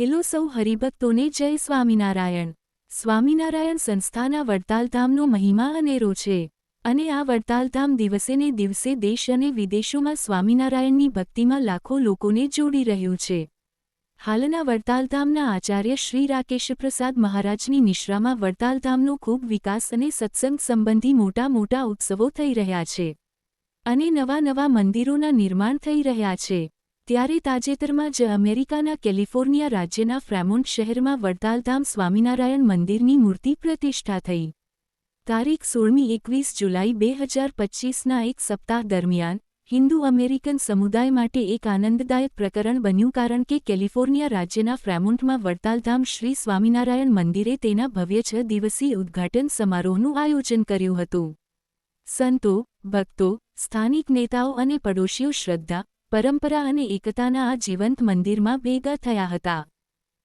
Hello સૌ હરિભક્તોને જય સ્વામિનારાયણ. સ્વામિનારાયણ સંસ્થાના વડતાલધામનો મહિમા અનેરો છે. અને આ વડતાલધામ દિવસેને દિવસે દેશ અને વિદેશોમાં સ્વામિનારાયણની ભક્તિમાં લાખો લોકોને જોડી રહ્યું છે. હાલના વડતાલધામના આચાર્ય શ્રી રાકેશપ્રસાદ મહારાજની નિશ્રામાં વડતાલધામનો ખૂબ વિકાસ અને સત્સંગ સંબંધી મોટા મોટા ઉત્સવો થઈ રહ્યા છે. અને નવા નવા મંદિરોના નિર્માણ થઈ રહ્યા છે. ત્યારે તાજેતરમાં જ અમેરિકાના કેલિફોર્નિયા રાજ્યના ફ્રેમોન્ટ શહેરમાં વડતાલધામ સ્વામિનારાયણ મંદિરની મૂર્તિ પ્રતિષ્ઠા થઈ. તારીખ સોળમી એકવીસ જુલાઈ બે હજાર પચ્ચીસના એક સપ્તાહ દરમિયાન હિન્દુ અમેરિકન સમુદાય માટે એક આનંદદાયક પ્રકરણ બન્યું કારણ કે કેલિફોર્નિયા રાજ્યના ફ્રેમોન્ટમાં વડતાલધામ શ્રી સ્વામિનારાયણ મંદિરે તેના ભવ્ય છ દિવસીય ઉદ્ઘાટન સમારોહનું આયોજન કર્યું હતું. સંતો, ભક્તો, સ્થાનિક નેતાઓ અને પડોશીઓ શ્રદ્ધા પરંપરા અને એકતાના આ જીવંત મંદિરમાં ભેગા થયા હતા.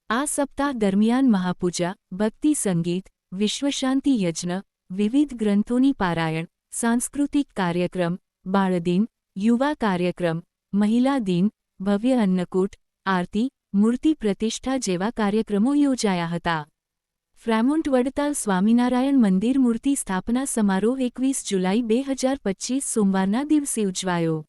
આ સપ્તાહ દરમિયાન મહાપૂજા, ભક્તિ સંગીત, વિશ્વશાંતિ યજ્ઞ, વિવિધ ગ્રંથોની પારાયણ, સાંસ્કૃતિક કાર્યક્રમ, બાળદિન, યુવા કાર્યક્રમ, મહિલા દિન, ભવ્ય અન્નકૂટ, આરતી, મૂર્તિ પ્રતિષ્ઠા જેવા કાર્યક્રમો યોજાયા હતા. ફ્રેમોન્ટ વડતાલ સ્વામિનારાયણ મંદિર મૂર્તિ સ્થાપના સમારોહ એકવીસ જુલાઈ બે હજાર પચ્ચીસ સોમવારના દિવસે ઉજવાયો.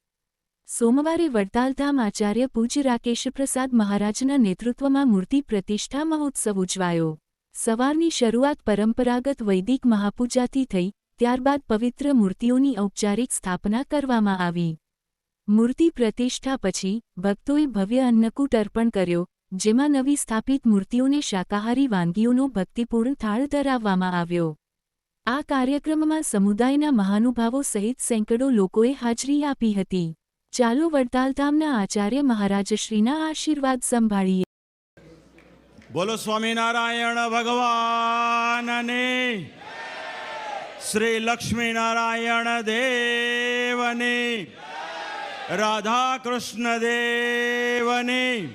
સોમવારે વડતાલધામ આચાર્ય પૂજ્ય રાકેશપ્રસાદ મહારાજના નેતૃત્વમાં મૂર્તિ પ્રતિષ્ઠા મહોત્સવ ઉજવાયો. સવારની શરૂઆત પરંપરાગત વૈદિક મહાપૂજાથી થઈ, ત્યારબાદ પવિત્ર મૂર્તિઓની ઔપચારિક સ્થાપના કરવામાં આવી. મૂર્તિ પ્રતિષ્ઠા પછી, ભક્તોએ ભવ્ય અન્નકૂટ અર્પણ કર્યો, જેમાં નવી સ્થાપિત મૂર્તિઓને શાકાહારી વાનગીઓનો ભક્તિપૂર્ણ થાળ ધરાવવામાં આવ્યો. આ કાર્યક્રમમાં સમુદાયના મહાનુભાવો સહિત સેંકડો લોકોએ હાજરી આપી હતી. ચાલો વડતાલધામના આચાર્ય મહારાજશ્રીના આશીર્વાદ સંભાળીએ. બોલો સ્વામિનારાયણ ભગવાનને. શ્રી લક્ષ્મીનારાયણ દેવને. રાધા કૃષ્ણ દેવને.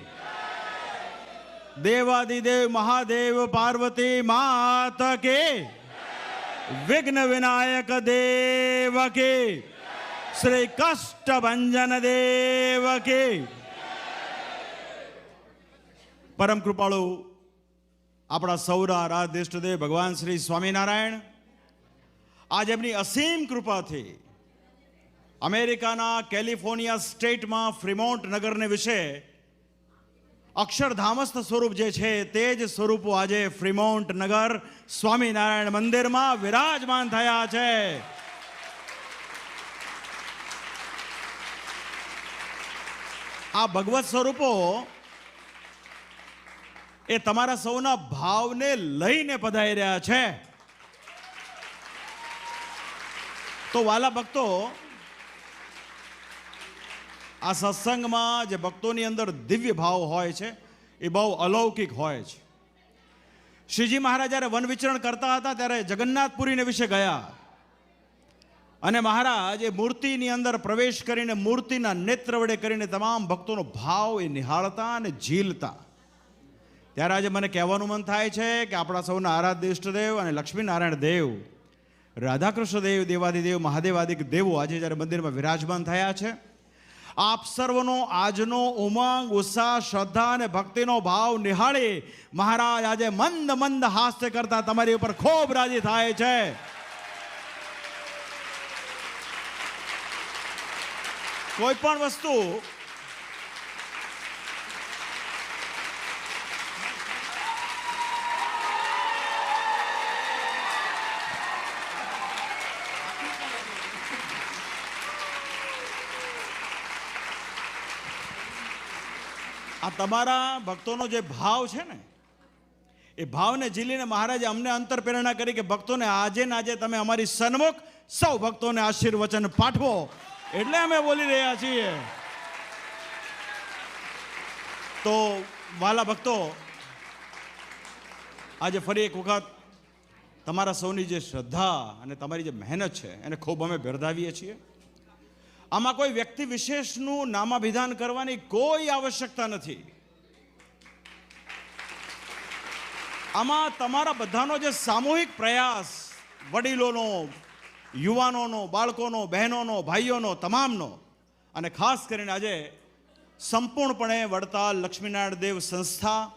દેવાદિદેવ મહાદેવ પાર્વતી માત કે. વિઘ્ન વિનાયક દેવ કે. શ્રી કષ્ટભંજન દેવ કે પરમ કૃપાળુ આપણા સૌરા રાધેષ્ટદેવ ભગવાન શ્રી સ્વામિનારાયણ આજ એમની અસીમ કૃપાથી અમેરિકાના કેલિફોર્નિયા સ્ટેટમાં ફ્રીમોન્ટ નગરને વિશે અક્ષરધામસ્થ સ્વરૂપ જે છે તે જ સ્વરૂપો આજે ફ્રીમોન્ટ નગર સ્વામિનારાયણ મંદિરમાં વિરાજમાન થયા છે આ ભગવત સ્વરૂપો એ તમારા સૌના ભાવને લઈને પધારી રહ્યા છે. તો વાલા ભક્તો, આ સત્સંગમાં જે ભક્તોની અંદર દિવ્ય ભાવ હોય છે, એ બહુ અલૌકિક હોય છે. શ્રીજી મહારાજ જ્યારે વન વિચરણ કરતા હતા, ત્યારે જગન્નાથપુરીને વિશે ગયા. અને મહારાજ, એ મૂર્તિની અંદર પ્રવેશ કરીને મૂર્તિના નેત્ર વડે કરીને તમામ ભક્તોનો ભાવ એ નિહાળતા અને ઝીલતા. ત્યારે આજે મને કહેવાનું મન થાય છે કે આપણા સૌના આરાધ્ય ઇષ્ટદેવ અને લક્ષ્મીનારાયણ દેવ, રાધાકૃષ્ણ દેવ, દેવાદિદેવ, મહાદેવાદિક દેવો આજે જ્યારે મંદિરમાં વિરાજમાન થયા છે, આપ સર્વનો આજનો ઉમંગ, ઉત્સાહ, શ્રદ્ધા અને ભક્તિનો ભાવ નિહાળી મહારાજ આજે મંદ મંદ હાસ્ય કરતા તમારી ઉપર ખૂબ રાજી થાય છે. કોઈ પણ વસ્તુ આ તમારા ભક્તોનો જે ભાવ છે ને, એ ભાવને ઝીલીને મહારાજે અમને અંતર પ્રેરણા કરી કે ભક્તોને આજે ને આજે તમે અમારી સન્મુખ સૌ ભક્તોને આશીર્વચન પાઠવો. એટલે અમે બોલી રહ્યા છીએ. તો વાલા ભક્તો, આજે ફરી એક વખત તમારા સૌની જે શ્રદ્ધા અને તમારી જે મહેનત છે, એને ખૂબ અમે બિરદાવીએ છીએ. આમાં કોઈ વ્યક્તિ વિશેષનું નામાભિધાન કરવાની કોઈ આવશ્યકતા નથી. આમાં તમારા બધાનો જે સામૂહિક પ્રયાસ, વડીલોનો યુવાનોનો, બાળકોનો, બહેનોનો, ભાઈઓનો, તમામનો. અને ખાસ કરીને આજે સંપૂર્ણપણે વડતાલ લક્ષ્મીનારાયણ દેવ સંસ્થા,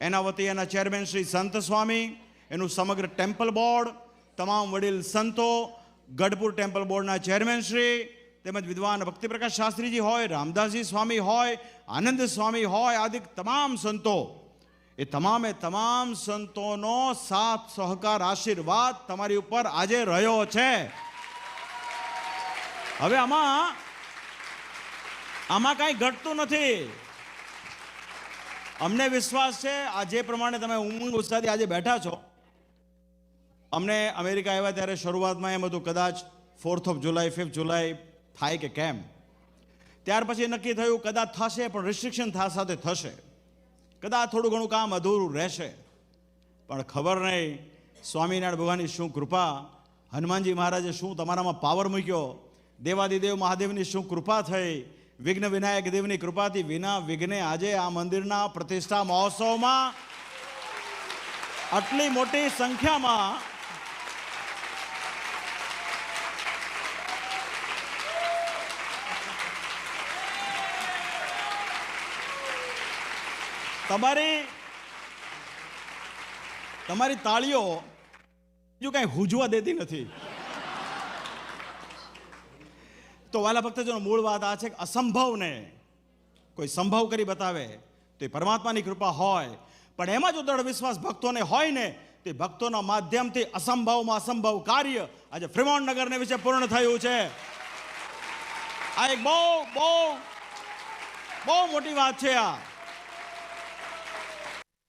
એના વતી એના ચેરમેન શ્રી સંત સ્વામી, એનું સમગ્ર ટેમ્પલ બોર્ડ, તમામ વડીલ સંતો, ગઢપુર ટેમ્પલ બોર્ડના ચેરમેન શ્રી, તેમજ વિદ્વાન ભક્તિપ્રકાશ શાસ્ત્રીજી હોય, રામદાસજી સ્વામી હોય, આનંદ સ્વામી હોય, આદિ તમામ સંતો એ તમામે તમામ સંતોનો સાથ, સહકાર, આશીર્વાદ તમારી ઉપર આજે રહ્યો છે. હવે આમાં આમાં કાંઈ ઘટતું નથી. અમને વિશ્વાસ છે, આ જે પ્રમાણે તમે ઉમંગ ઉત્સાહથી આજે બેઠા છો, અમને અમેરિકા આવ્યા ત્યારે શરૂઆતમાં એમ હતું, કદાચ fourth of July fifth July થાય કે કેમ. ત્યાર પછી નક્કી થયું, કદાચ થશે, પણ રિસ્ટ્રિક્શન થા સાથે થશે. કદાચ થોડું ઘણું કામ અધૂરું રહેશે. પણ ખબર નહીં, સ્વામિનારાયણ ભગવાનની શું કૃપા, હનુમાનજી મહારાજે શું તમારામાં પાવર મૂક્યો, દેવાદિદેવ મહાદેવની શું કૃપા થઈ, વિઘ્ન વિનાયક દેવની કૃપાથી વિના વિઘ્ને આજે આ મંદિરના પ્રતિષ્ઠા મહોત્સવમાં આટલી મોટી સંખ્યામાં તમારી તમારી તાળીઓ બીજું કાંઈ હુજવા દેતી નથી. તો વાલા ભક્તજનો, મૂળ વાત આ છે કે અસંભવને કોઈ સંભવ કરી બતાવે તો એ પરમાત્માની કૃપા હોય. પણ એમાં જો દૃઢ વિશ્વાસ ભક્તોને હોય ને, તે ભક્તોના માધ્યમથી અસંભવમાં અસંભવ કાર્ય આજે ફ્રીમોન્ટ નગરને વિશે પૂર્ણ થયું છે. આ એક બહુ બહુ બહુ મોટી વાત છે આ.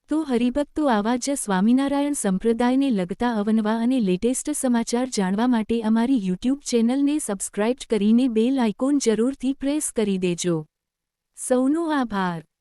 તો હરિભક્તો, આવા જ સ્વામિનારાયણ સંપ્રદાયને લગતા અવનવા અને લેટેસ્ટ સમાચાર જાણવા માટે અમારી યુટ્યુબ ચેનલને સબસ્ક્રાઇબ કરીને બેલ આઇકોન જરૂરથી પ્રેસ કરી દેજો. સૌનો આભાર.